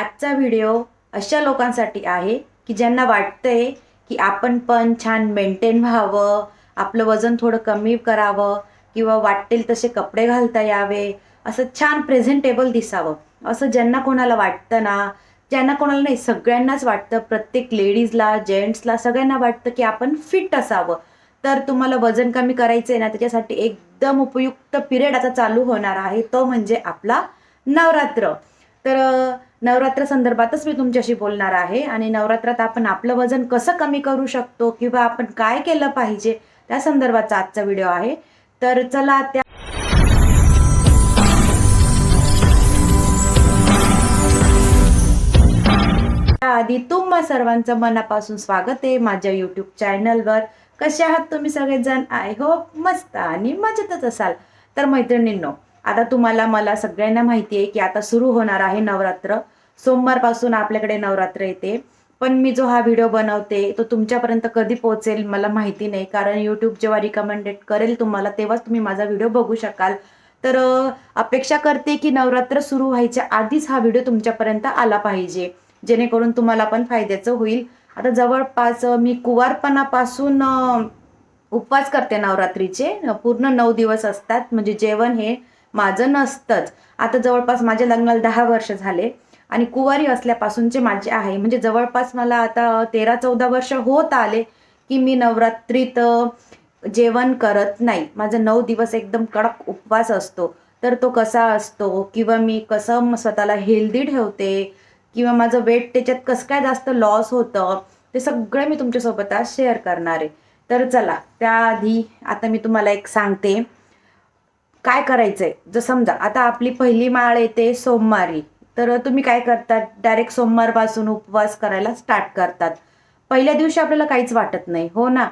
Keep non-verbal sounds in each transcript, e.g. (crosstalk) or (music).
आजचा व्हिडिओ अशा लोकांसाठी आहे की ज्यांना वाटतंय की आपण पण छान मेंटेन व्हावं आपलं वजन थोडं कमी करावं किंवा वाटेल तसे कपडे घालता यावे असं छान प्रेझेंटेबल दिसावं. असं ज्यांना कोणाला वाटतं ना ज्यांना कोणाला नाही सगळ्यांनाच वाटतं. प्रत्येक लेडीजला जेंट्सला सगळ्यांना वाटतं की आपण फिट असावं. तर तुम्हाला वजन कमी करायचं आहे ना त्याच्यासाठी एकदम उपयुक्त पिरियड आता चालू होणार आहे. तो म्हणजे आपला नवरात्र. तर नवरात्र संदर्भातच मी तुमच्याशी बोलणार आहे आणि नवरात्रात आपण आपलं वजन कसं कमी करू शकतो किंवा आपण काय केलं पाहिजे त्या संदर्भाचा आजचा व्हिडिओ आहे. तर चला त्या आधी तुम्हा सर्वांचं मनापासून स्वागत आहे माझ्या युट्यूब चॅनलवर कसे आहात तुम्ही सगळेजण? आय होप मस्त आणि मजेतच असाल. तर मैत्रिणींनो आता तुम्हाला मला सगळ्यांना माहिती आहे की आता सुरू होणार आहे नवरात्र. सोमवारपासून आपल्याकडे नवरात्र येते. पण मी जो हा व्हिडिओ बनवते तो तुमच्यापर्यंत कधी पोहोचेल मला माहिती नाही. कारण यूट्यूब जेव्हा रिकमेंडेड करेल तुम्हाला तेव्हाच तुम्ही माझा व्हिडिओ बघू शकाल. तर अपेक्षा करते की नवरात्र सुरू व्हायच्या आधीच हा व्हिडिओ तुमच्यापर्यंत आला पाहिजे. जेणेकरून तुम्हाला पण फायद्याचं होईल. आता जवळपास मी कुवारपणापासून उपवास करते नवरात्रीचे. पूर्ण नऊ दिवस असतात. म्हणजे जेवण हे माझं नसतंच. आता जवळपास माझ्या लग्नाला दहा वर्ष झाले आणि कुवारी असल्यापासूनचे माझे आहे. म्हणजे जवळपास मला आता तेरा चौदा वर्ष होत आले की मी नवरात्रीत जेवण करत नाही. माझं नऊ दिवस एकदम कडक उपवास असतो. तर तो कसा असतो? किंवा मी कसं स्वतःला हेल्दी ठेवते? किंवा माझं वेट त्याच्यात कसं काय जास्त लॉस होतं? ते सगळं मी तुमच्यासोबत आज शेअर करणार आहे. तर चला त्याआधी आता मी तुम्हाला एक सांगते. काय करायचंय? जर समजा आता आपली पहिली माळ येते सोमवारी तर तुम्ही काय करतात? डायरेक्ट सोमवारपासून उपवास करायला स्टार्ट करतात. पहिल्या दिवशी आपल्याला काहीच वाटत नाही हो ना?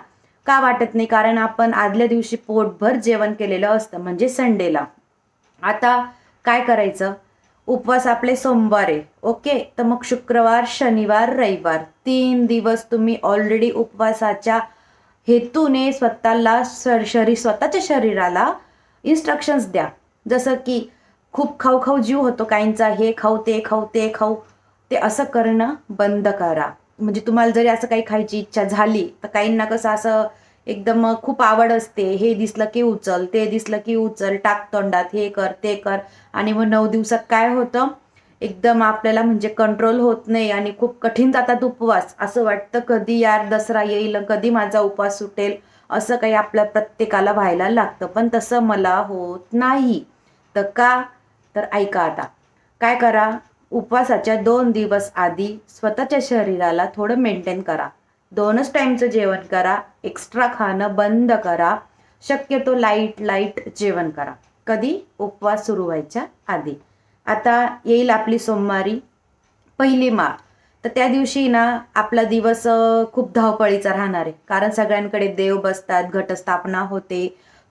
का वाटत नाही? कारण आपण आदल्या दिवशी पोटभर जेवण केलेलं असतं म्हणजे संडेला. आता काय करायचं? उपवास आपले सोमवार आहे ओके? तर मग शुक्रवार शनिवार रविवार तीन दिवस तुम्ही ऑलरेडी उपवासाच्या हेतूने स्वतःला शर- शरीर स्वतःच्या शरीराला इन्स्ट्रक्शन्स द्या. जसं की खूप खाऊ खाऊ जीव होतो काहींचा हे खाऊ ते खाऊ ते खाऊ ते असं करणं बंद करा. म्हणजे तुम्हाला जरी असं काही खायची इच्छा झाली तर काहींना कसं असं एकदम खूप आवड असते हे दिसलं की उचल ते दिसलं की उचल टाक तोंडात हे कर ते कर. आणि मग नऊ दिवसात काय होतं? एकदम आपल्याला म्हणजे कंट्रोल होत नाही आणि खूप कठीण जातात उपवास. असं वाटतं कधी यार दसरा येईल कधी माझा उपवास सुटेल. असं काही आपल्या प्रत्येकाला व्हायला लागतं. पण तसं मला होत नाही. तर का? तर ऐका आता. काय करा? उपवासाच्या दोन दिवस आधी स्वतःच्या शरीराला थोडं मेंटेन करा. दोनच टाईमचं जेवण करा. एक्स्ट्रा खाणं बंद करा. शक्यतो लाइट लाइट जेवण करा. कधी? उपवास सुरू व्हायच्या आधी. आता येईल आपली सोमवारी पहिली माळ. तर त्या दिवशी ना आपला दिवस खूप धावपळीचा राहणार आहे. कारण सगळ्यांकडे देव बसतात घटस्थापना होते.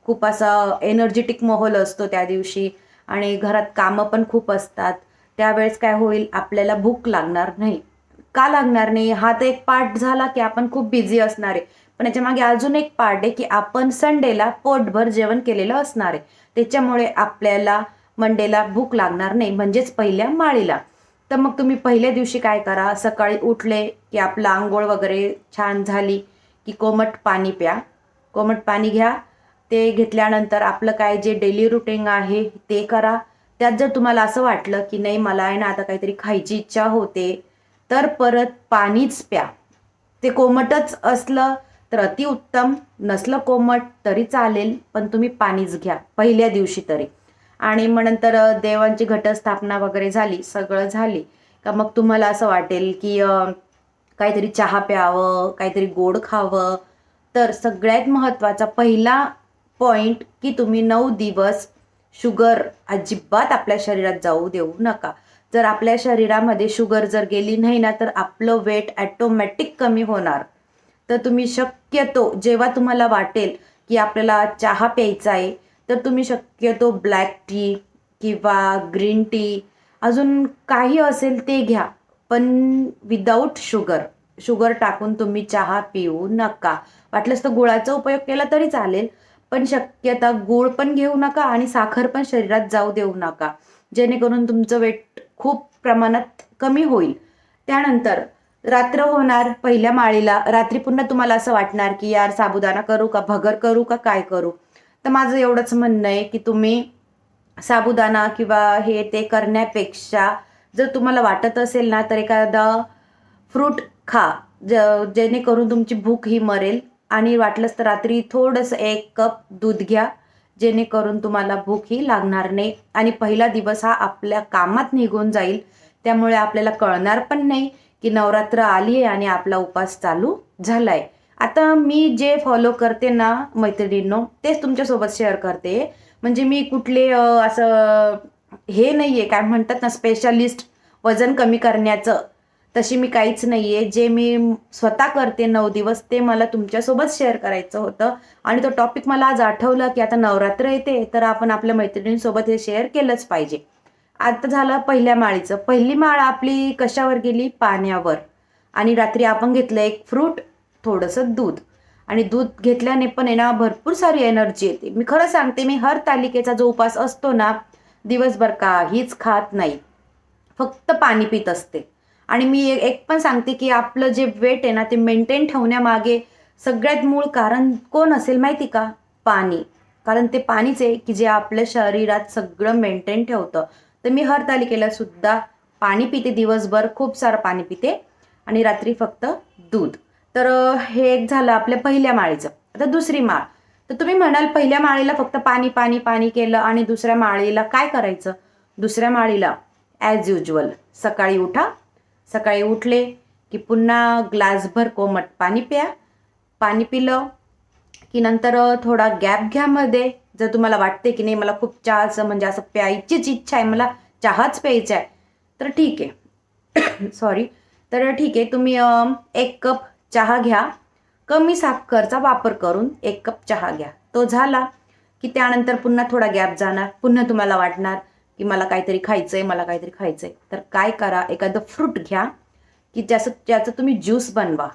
खूप असा एनर्जेटिक माहोल असतो त्या दिवशी. आणि घरात कामं पण खूप असतात. त्यावेळेस काय होईल आपल्याला भूक लागणार नाही. का लागणार नाही? हा तर एक पार्ट झाला की आपण खूप बिझी असणार आहे. पण याच्यामागे अजून एक पार्ट आहे की आपण संडेला पोटभर जेवण केलेलं असणार आहे. त्याच्यामुळे आपल्याला मंडेला भूक लागणार नाही. म्हणजेच पहिल्या माळीला. तर मग तुम्ही पहिल्या दिवशी काय करा? सकाळी उठले की आपलं आंघोळ वगैरे छान झाली की कोमट पाणी प्या. कोमट पाणी घ्या. ते घेतल्यानंतर आपलं काय जे डेली रुटीन आहे ते करा. त्यात जर तुम्हाला असं वाटलं की नाही मला आहे ना आता काहीतरी खायची इच्छा होते तर परत पाणीच प्या. ते कोमटच असलं तर अतिउत्तम. नसलं कोमट तरी चालेल पण तुम्ही पाणीच घ्या. पहिल्या दिवशी तरी. आणि मग नंतर देवांची घटस्थापना वगैरे झाली सगळं झाली. का मग तुम्हाला असं वाटेल की काहीतरी चहा प्यावं काहीतरी गोड खावं? तर सगळ्यात महत्त्वाचा पहिला पॉईंट की तुम्ही नऊ दिवस शुगर अजिबात आपल्या शरीरात जाऊ देऊ नका. जर आपल्या शरीरामध्ये शुगर जर गेली नाही ना तर आपलं वेट ॲटोमॅटिक कमी होणार. तर तुम्ही शक्यतो जेव्हा तुम्हाला वाटेल की आपल्याला चहा प्यायचा आहे तर तुम्ही शक्यतो ब्लॅक टी किंवा ग्रीन टी अजून काही असेल ते घ्या. पण विदाऊट शुगर शुगर टाकून तुम्ही चहा पिऊ नका. वाटलंच तर गुळाचा उपयोग केला तरी चालेल पण शक्यता गूळ पण घेऊ नका आणि साखर पण शरीरात जाऊ देऊ नका. जेणेकरून तुमचं वेट खूप प्रमाणात कमी होईल. त्यानंतर रात्र होणार पहिल्या माळीला रात्री पुन्हा तुम्हाला असं वाटणार की यार साबुदाणा करू का भगर करू का काय करू? तर माझं एवढंच म्हणणं आहे की तुम्ही साबुदाणा किंवा हे ते करण्यापेक्षा जर तुम्हाला वाटत असेल ना तर एखादा फ्रूट खा ज जेणेकरून तुमची भूक ही मरेल. आणि वाटलंच तर रात्री थोडंसं एक कप दूध घ्या जेणेकरून तुम्हाला भूक ही लागणार नाही. आणि पहिला दिवस हा आपल्या कामात निघून जाईल. त्यामुळे आपल्याला कळणार पण नाही की नवरात्र आली आहे आणि आपला उपास चालू झाला आहे आता मी जे फॉलो करते ना मैत्रिणींनो तेच तुमच्यासोबत शेअर करते. म्हणजे मी कुठले असं हे नाही आहे काय म्हणतात ना स्पेशलिस्ट वजन कमी करण्याचं तशी मी काहीच नाही आहे जे मी स्वतः करते नऊ दिवस ते मला तुमच्यासोबत शेअर करायचं होतं. आणि तो टॉपिक मला आज आठवला की आता नवरात्र येते तर आपण आपल्या मैत्रिणींसोबत हे शेअर केलंच पाहिजे. आता झालं पहिल्या माळीचं. पहिली माळ आपली कशावर गेली? पाण्यावर. आणि रात्री आपण घेतलं एक फ्रूट थोडंसं दूध. आणि दूध घेतल्याने पण आहे ना भरपूर सारी एनर्जी येते. मी खरं सांगते मी हर तालिकेचा जो उपास असतो ना दिवसभर काहीच खात नाही. फक्त पाणी पित असते. आणि मी एक पण सांगते की आपलं जे वेट आहे ना ते मेंटेन ठेवण्यामागे सगळ्यात मूळ कारण कोण असेल माहिती का? पाणी. कारण ते पाणीच आहे की जे आपल्या शरीरात सगळं मेंटेन ठेवतं. तर मी हर तालिकेला सुद्धा पाणी पिते दिवसभर खूप सारं पाणी पिते. आणि रात्री फक्त दूध. तर हे एक झालं आपल्या पहिल्या माळीचं. आता दुसरी माळ. तर तुम्ही म्हणाल पहिल्या माळीला फक्त पाणी पाणी पाणी केलं आणि दुसऱ्या माळीला काय करायचं? दुसऱ्या माळीला ॲज युजल सकाळी उठा. सकाळी उठले की पुन्हा ग्लासभर कोमट पाणी प्या. पाणी पिलं की नंतर थोडा गॅप घ्या मध्ये. जर तुम्हाला वाटते की नाही मला खूप चहाचं म्हणजे असं प्यायचीच इच्छा आहे मला चहाच प्यायचा आहे. तर ठीक आहे. (coughs) सॉरी तर ठीक आहे तुम्ही एक कप चहा घ्या. कमी साखरचा वापर करून एक कप चहा घ्या. तो झाला की त्यानंतर पुन्हा थोडा गॅप जाणार. पुन्हा तुम्हाला वाटणार की मला काहीतरी खायचं आहे मला काहीतरी खायचं आहे तर काय करा एखादं फ्रूट घ्या की ज्याचं ज्याचं तुम्ही ज्यूस बनवा.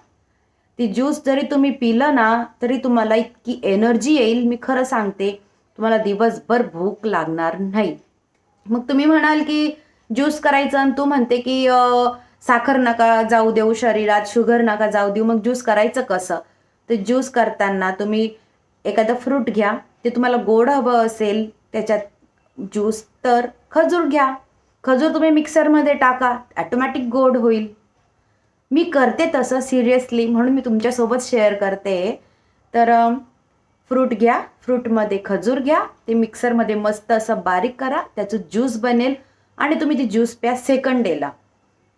ती ज्यूस जरी तुम्ही पिलं ना तरी तुम्हाला इतकी एनर्जी येईल. मी खरं सांगते तुम्हाला दिवसभर भूक लागणार नाही. मग तुम्ही म्हणाल की ज्यूस करायचं आणि तू म्हणते की साखर नका जाऊ देऊ शरीरात शुगर नका जाऊ देऊ मग ज्यूस करायचं कसं? तर ज्यूस करताना तुम्ही एखादं फ्रूट घ्या ते तुम्हाला गोड हवं असेल त्याच्यात ज्यूस तर खजूर घ्या. खजूर तुम्ही मिक्सरमध्ये टाका ॲटोमॅटिक गोड होईल. मी करते तसं सिरियसली म्हणून मी तुमच्यासोबत शेअर करते. तर फ्रूट घ्या फ्रूटमध्ये खजूर घ्या ते मिक्सरमध्ये मस्त असं बारीक करा त्याचं ज्यूस बनेल आणि तुम्ही ती ज्यूस प्या सेकंड डेला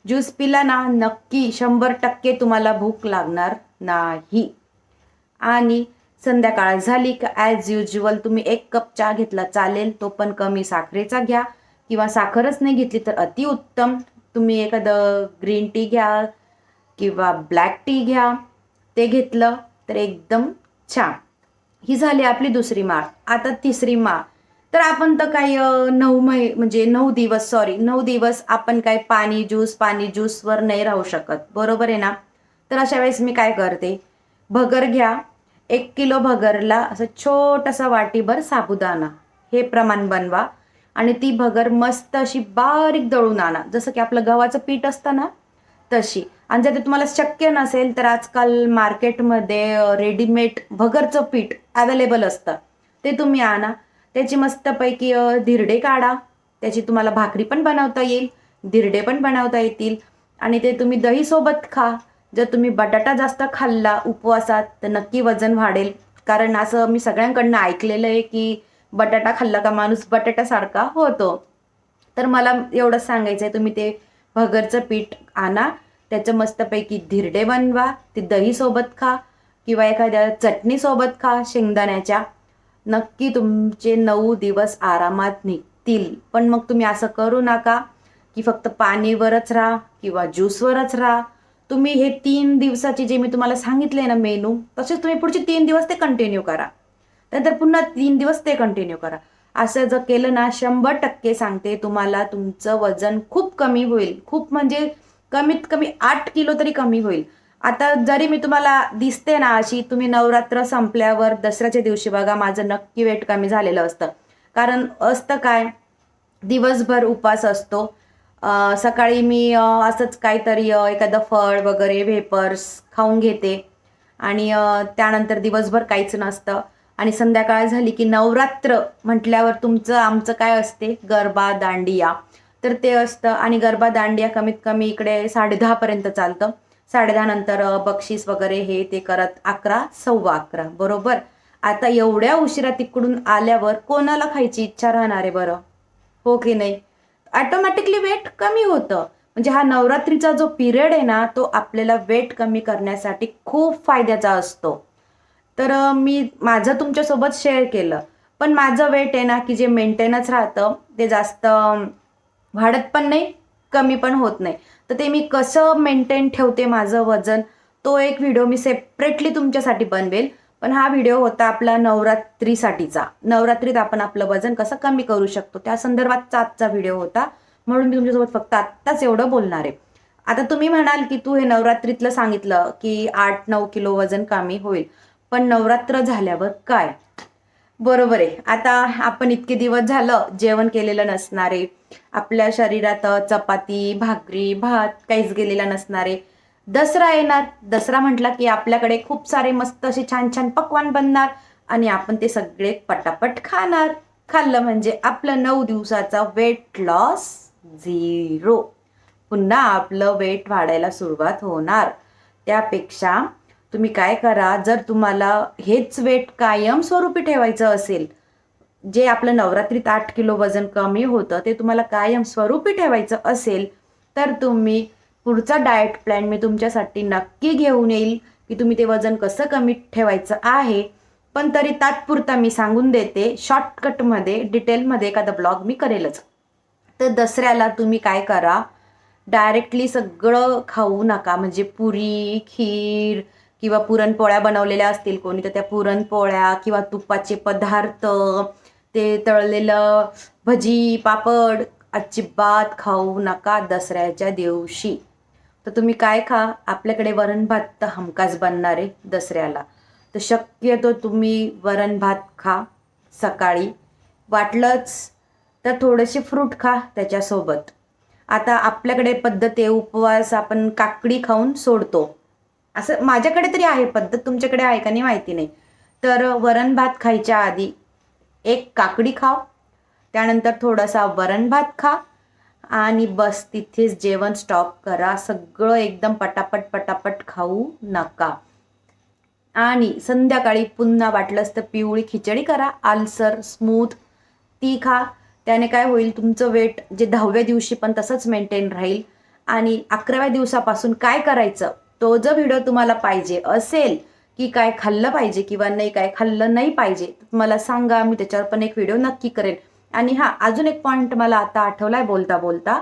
ज्यूस पिला ना नक्की शंभर टक्के तुम्हाला भूक लागणार नाही. आणि संध्याकाळ झाली का ॲज युजल तुम्ही एक कप चहा घेतला चालेल तो पण कमी साखरेचा घ्या. किंवा साखरच नाही घेतली तर अतिउत्तम तुम्ही एखादं ग्रीन टी घ्या किंवा ब्लॅक टी घ्या. ते घेतलं तर एकदम छान. ही झाली आपली दुसरी माळ. आता तिसरी माळ. तर आपण तर काही नऊ मै म्हणजे नऊ दिवस सॉरी नऊ दिवस आपण काय पाणी ज्यूस पाणी ज्यूसवर नाही राहू शकत. बरोबर आहे ना? तर अशा वेळेस मी काय करते? भगर घ्या. एक किलो भगरला असं छोटंसं वाटीभर साबुदाणा. हे प्रमाण बनवा. आणि ती भगर मस्त अशी बारीक दळून आणा. जसं की आपलं गव्हाचं पीठ असतं ना? तशी. आणि जर ते तुम्हाला शक्य नसेल तर आजकाल मार्केटमध्ये रेडीमेड भगरचं पीठ अवेलेबल असतं. ते तुम्ही आणा. त्याची मस्तपैकी धिरडे काढा. त्याची तुम्हाला भाकरी पण बनवता येईल धिरडे पण बनवता येतील. आणि ते तुम्ही दहीसोबत खा. जर तुम्ही बटाटा जास्त खाल्ला उपवासात तर नक्की वजन वाढेल. कारण असं मी सगळ्यांकडनं ऐकलेलं आहे की बटाटा खाल्ला का माणूस बटाट्यासारखा होतो. तर मला एवढंच सांगायचं आहे तुम्ही ते भगरचं पीठ आणा. त्याचं मस्तपैकी धिरडे बनवा. ते दहीसोबत खा. किंवा एखाद्या चटणीसोबत खा शेंगदाण्याच्या. नक्की तुमचे नऊ दिवस आरामात निघतील. पण मग तुम्ही असं करू नका की फक्त पाणीवरच राहा किंवा ज्यूसवरच राहा. तुम्ही हे तीन दिवसाचे जे मी तुम्हाला सांगितले ना मेनू तसेच तुम्ही पुढचे तीन दिवस ते कंटिन्यू करा. नंतर पुन्हा तीन दिवस ते कंटिन्यू करा. असं जर केलं ना शंभर टक्के सांगते तुम्हाला तुमचं वजन खूप कमी होईल. खूप म्हणजे कमीत कमी आठ किलो तरी कमी होईल. आता जरी मी तुम्हाला दिसते ना अशी तुम्ही नवरात्र संपल्यावर दसऱ्याच्या दिवशी बघा माझं नक्की वेट कमी झालेलं असतं. कारण असतं काय दिवसभर उपास असतो. सकाळी मी असंच काहीतरी एखादं फळ वगैरे वेपर्स खाऊन घेते. आणि त्यानंतर दिवसभर काहीच नसतं. आणि संध्याकाळ झाली की नवरात्र म्हटल्यावर तुमचं आमचं काय असते? गरबा दांडिया. तर ते असतं. आणि गरबा दांडिया कमीत कमी इकडे साडेदहापर्यंत चालतं. साडेदहा नंतर बक्षीस वगैरे हे ते करत अकरा सव्वा अकरा बरोबर? आता एवढ्या उशिरा तिकडून आल्यावर कोणाला खायची इच्छा राहणार आहे बरं? हो की नाही? ऑटोमॅटिकली वेट कमी होतं. म्हणजे हा नवरात्रीचा जो पिरियड आहे ना तो आपल्याला वेट कमी करण्यासाठी खूप फायद्याचा असतो. तर मी माझं तुमच्यासोबत शेअर केलं. पण माझं वेट आहे ना की जे मेंटेनच राहतं ते जास्त वाढत पण नाही कमी पण होत नाही. तर ते मी कसं मेंटेन ठेवते माझं वजन तो एक व्हिडिओ मी सेपरेटली तुमच्यासाठी बनवेल. पण हा व्हिडिओ होता आपला नवरात्रीसाठीचा. नवरात्रीत आपण आपलं वजन कसं कमी करू शकतो त्या संदर्भातचा आजचा व्हिडिओ होता. म्हणून मी तुमच्यासोबत फक्त आत्ताच एवढं बोलणार आहे. आता तुम्ही म्हणाल की तू हे नवरात्रीतलं सांगितलं की आठ नऊ किलो वजन कमी होईल. पण नवरात्र झाल्यावर काय? बरोबर आहे. आता आपण इतके दिवस झालं जेवण केलेलं नसणारे आपल्या शरीरात चपाती भाकरी भात काहीच गेलेला नसणारे. दसरा येणार. दसरा म्हटला की आपल्याकडे खूप सारे मस्त असे छान छान पक्वान बनणार आणि आपण ते सगळे पटापट खाणार. खाल्लं म्हणजे आपलं नऊ दिवसाचा वेट लॉस झिरो पुन्हा आपलं वेट वाढायला सुरुवात होणार. त्यापेक्षा तुम्ही काय करा जर तुम्हाला हेच वेट कायमस्वरूपी ठेवायचं असेल जे आपलं नवरात्रीत आठ किलो वजन कमी होतं ते तुम्हाला कायम स्वरूपी ठेवायचं असेल तर तुम्ही पुढचा डाएट प्लॅन मी तुमच्यासाठी नक्की घेऊन येईल की तुम्ही ते वजन कसं कमी ठेवायचं आहे. पण तरी तात्पुरता मी सांगून देते शॉर्टकटमध्ये डिटेलमध्ये एखादा ब्लॉग मी करेलच. तर दसऱ्याला तुम्ही काय करा डायरेक्टली सगळं खाऊ नका म्हणजे पुरी खीर किंवा पुरणपोळ्या बनवलेल्या असतील कोणी तर त्या पुरणपोळ्या किंवा तुपाचे पदार्थ ते तळलेलं भजी पापड अजिबात खाऊ नका दसऱ्याच्या दिवशी. तर तुम्ही काय खा? आपल्याकडे वरण भात तर हमखास बनणार आहे दसऱ्याला. तर शक्यतो तुम्ही वरण भात खा सकाळी. वाटलंच तर थोडेसे फ्रूट खा त्याच्यासोबत. आता आपल्याकडे पद्धत आहे उपवास आपण काकडी खाऊन सोडतो. असं माझ्याकडे तरी आहे पद्धत तुमच्याकडे आहे का नाही माहिती नाही. तर वरण भात खायच्या आधी एक काकडी खाव त्यानंतर थोडासा वरण भात खा आणि बस तिथेच जेवण स्टॉप करा. सगळं एकदम पटापट पटापट खाऊ नका. आणि संध्याकाळी पुन्हा वाटलंच तर पिवळी खिचडी करा. आलसर स्मूथ ती खा. त्याने काय होईल तुमचं वेट जे दहाव्या दिवशी पण तसंच मेंटेन राहील. आणि अकराव्या दिवसापासून काय करायचं? तो जर व्हिडिओ तुम्हाला पाहिजे असेल की काय खाल्लं पाहिजे किंवा नाही काय खाल्लं नाही पाहिजे मला सांगा मी त्याच्यावर पण एक व्हिडिओ नक्की करेन. आणि हां अजून एक पॉईंट मला आता आठवला आहे बोलता बोलता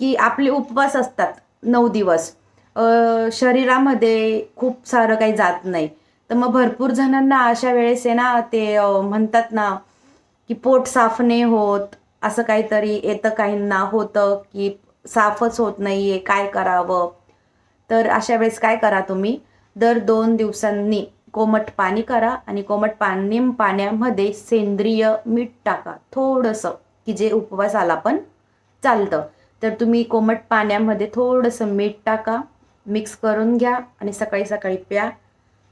की आपले उपवास असतात नऊ दिवस. शरीरामध्ये खूप सारं काही जात नाही. तर मग भरपूर जणांना अशा वेळेस आहे ना ते म्हणतात ना की पोट साफ नाही होत असं काहीतरी येतं काहींना होतं की साफच होत नाही आहे काय करावं? तर अशा वेळेस काय करा तुम्ही? दर दोन दिवसांनी कोमट पाणी करा आणि कोमट पाणी पाण्यामध्ये सेंद्रिय मीठ टाका. थोडंसं की जे उपवासाला पण चालतं. तर तुम्ही कोमट पाण्यामध्ये थोडंसं मीठ टाका मिक्स करून घ्या आणि सकाळी सकाळी प्या.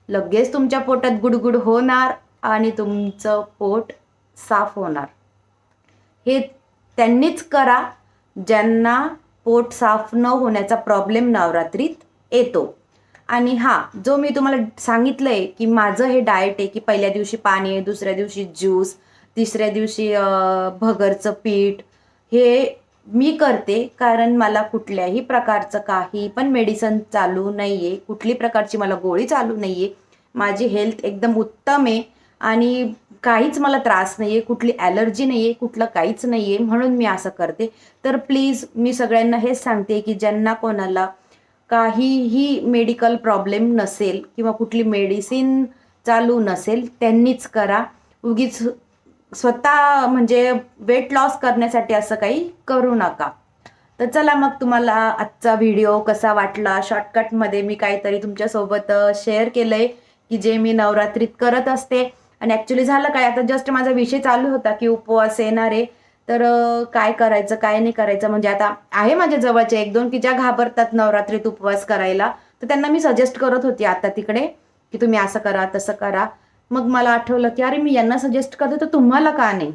लगेच तुमच्या पोटात गुडगुड होणार आणि तुमचं पोट साफ होणार. हे त्यांनीच करा. ज्यांना पोट साफ न होण्याचा प्रॉब्लेम नवरात्रीत येतो. आणि हां जो मी तुम्हाला सांगितलं आहे की माझं हे डाएट आहे की पहिल्या दिवशी पाणी दुसऱ्या दिवशी ज्यूस तिसऱ्या दिवशी भगरचं पीठ हे मी करते कारण मला कुठल्याही प्रकारचं काही पण मेडिसन चालू नाही आहे कुठली प्रकारची मला गोळी चालू नाही आहे माझी हेल्थ एकदम उत्तम आहे आणि काहीच मला त्रास नाही आहे कुठली ॲलर्जी नाही आहे कुठलं काहीच नाही आहे म्हणून मी असं करते. तर प्लीज मी सगळ्यांना हेच सांगते की ज्यांना कोणाला काहीही मेडिकल प्रॉब्लेम नसेल किंवा कुठली मेडिसिन चालू नसेल त्यांनीच करा. उगीच स्वतः म्हणजे वेट लॉस करण्यासाठी असं काही करू नका. तर चला मग तुम्हाला आजचा व्हिडिओ कसा वाटला? शॉर्टकटमध्ये मी काहीतरी तुमच्यासोबत शेअर केलं आहे की जे मी नवरात्रीत करत असते. आणि ॲक्च्युली झालं काय? आता जस्ट माझा विषय चालू होता की उपवास येणार आहे. तर काय करायचं काय नाही करायचं? म्हणजे आता आहे माझ्या जवळचे एक दोन की ज्या घाबरतात नवरात्रीत उपवास करायला तर त्यांना मी सजेस्ट करत होती आता तिकडे की तुम्ही असं करा तसं करा. मग मला आठवलं की अरे मी यांना सजेस्ट करते तर तुम्हाला का नाही?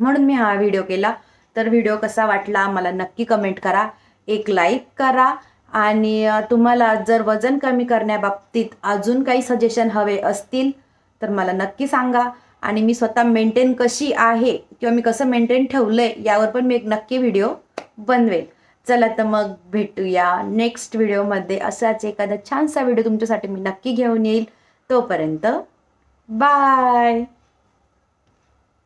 म्हणून मी हा व्हिडिओ केला. तर व्हिडिओ कसा वाटला मला नक्की कमेंट करा. एक लाईक करा. आणि तुम्हाला जर वजन कमी करण्याबाबतीत अजून काही सजेशन हवे असतील तर मला नक्की सांगा. आणि मी स्वतः मेंटेन कशी आहे किंवा मी कसं मेंटेन ठेवलं आहे यावर पण मी एक नक्की व्हिडिओ बनवेल. चला तर मग भेटूया नेक्स्ट व्हिडिओमध्ये असाच एखादा छानसा व्हिडिओ तुमच्यासाठी मी नक्की घेऊन येईल. तोपर्यंत बाय